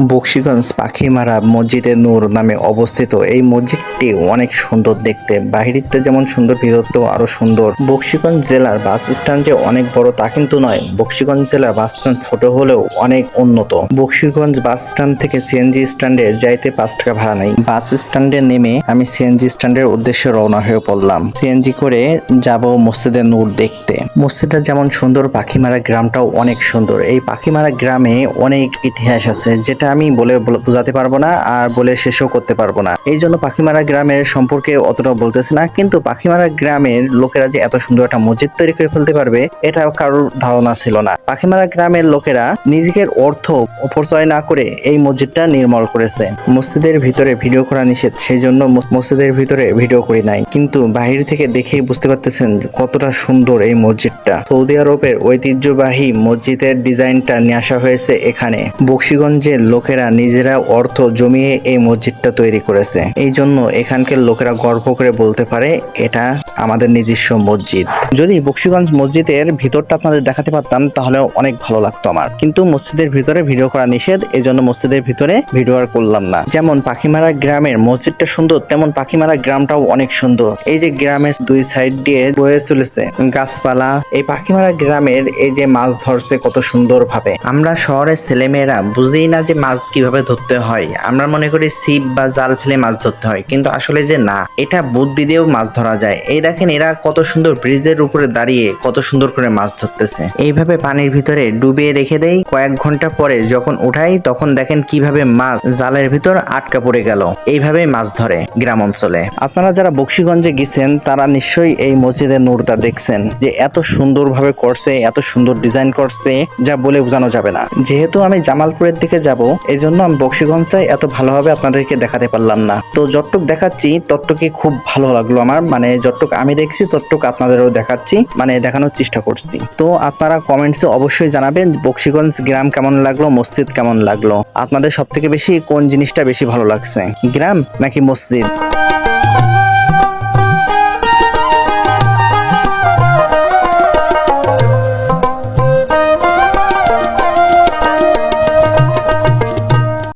বক্সিগঞ্জ পাখিমারা মসজিদে নূর নামে অবস্থিত। এই মসজিদটি অনেক সুন্দর দেখতে। বাহিরিতে যেমন সুন্দর, ভিতরতেও আরও সুন্দর। বক্সিগঞ্জ জেলার বাস স্ট্যান্ড যে অনেক বড় তা কিন্তু নয়। বক্সিগঞ্জ জেলার বাস স্ট্যান্ড ছোট হলেও অনেক উন্নত। বক্সিগঞ্জ বাস স্ট্যান্ড থেকে সিএনজি স্ট্যান্ডে যাইতে পাঁচ টাকা ভাড়া নেই। বাস স্ট্যান্ডে নেমে আমি সিএনজি স্ট্যান্ডের উদ্দেশ্যে রওনা হয়ে পড়লাম। সিএনজি করে যাব মসজিদে নূর দেখতে। মসজিদটা যেমন সুন্দর, পাখিমারা গ্রামটাও অনেক সুন্দর। এই পাখিমারা গ্রামে অনেক ইতিহাস আছে, যেটা আমি বলে বোঝাতে পারব না আর বলে শেষও করতে পারব না। এই জন্য পাখিমারা গ্রামের সম্পর্কে অতটা বলতেছি না, কিন্তু পাখিমারা গ্রামের লোকেরা যে এত সুন্দর একটা মসজিদ তৈরি করে ফেলতে পারবে এটা কারোর ধারণা ছিল না। পাখিমারা গ্রামের লোকেরা নিজেদের অর্থ অপচয় না করে এই মসজিদটা নির্মল করেছে। মসজিদের ভিতরে ভিডিও করা নিষেধ সেই জন্য মসজিদের ভিতরে ভিডিও করি নাই। কিন্তু বাহির থেকে দেখেই বুঝতে পারতেছেন কতটা সুন্দর এই মসজিদটা। সৌদি আরবের ঐতিহ্যবাহী মসজিদের ডিজাইনটা নিয়ে আসা হয়েছে এখানে। বক্সিগঞ্জের লোকেরা নিজেরা অর্থ জমিয়ে এই মসজিদটা তৈরি করেছে। এই জন্য এখানকার লোকেরা গর্ব করে বলতে পারে, এটা আমাদের নিজস্ব মসজিদ। যদি বক্সিগঞ্জ মসজিদের ভিতরটা আপনাদের দেখাতে পারতাম, তাহলে অনেক ভালো লাগতো আমার। কিন্তু মসজিদের ভিতরে ভিডিও করা নিষেধ এই জন্য মসজিদের ভিতরে ভিডিও আর করলাম না। যেমন পাখিমারা গ্রামের মসজিদটা সুন্দর, তেমন পাখিমারা গ্রামটাও অনেক সুন্দর। এই যে গ্রামের দুই সাইড দিয়ে বয়ে চলেছে গাছপালা, এই পাখিমারা গ্রামের এই যে মাছ ধরছে কত সুন্দর ভাবে আমরা শহরের ছেলেমেয়েরা বুঝেই না যে মাছ কীভাবে ধরতে হয়। আমরা মনে করি ছিপ বা জাল ফেলে মাছ ধরতে হয়। কিন্তু আসলে যে না, এটা বুদ্ধি দিয়েও মাছ ধরা যায়। এই দেখেন এরা কত সুন্দর ব্রিজের উপরে দাঁড়িয়ে কত সুন্দর করে মাছ ধরতেছে। এইভাবে পানির ভিতরে ডুবিয়ে রেখে দেই। কয়েক ঘণ্টা পরে যখন উঠাই, তখন দেখেন কীভাবে মাছ জালের ভিতর আটকা পড়ে গেল। এইভাবে মাছ ধরে গ্রাম অঞ্চলে। আপনারা যারা বক্সিগঞ্জে গেছেন, তারা নিশ্চয়ই এই মসজিদের নূরটা দেখছেন যে এত সুন্দরভাবে করছে, এত সুন্দর ডিজাইন করছে, যা বলে বোঝানো যাবে না। যেহেতু আমি জামালপুরের দিকে যাব এই জন্য আমি বক্সিগঞ্জটাই এত ভালোভাবে আপনাদেরকে দেখাতে পারলাম না। তো যতটুক দেখাচ্ছি তত্ত্বকে খুব ভালো লাগল আমার। মানে যতটুক আমি দেখছি, ততটুকু আপনাদেরও দেখাচ্ছি। মানে দেখানোর চেষ্টা করছি। তো আপনারা কমেন্টসে অবশ্যই জানাবেন বক্সিগঞ্জ গ্রাম কেমন লাগল, মসজিদ কেমন লাগল? আপনাদের সব থেকে বেশি কোন জিনিসটা বেশি ভালো লাগছে? গ্রাম নাকি মসজিদ?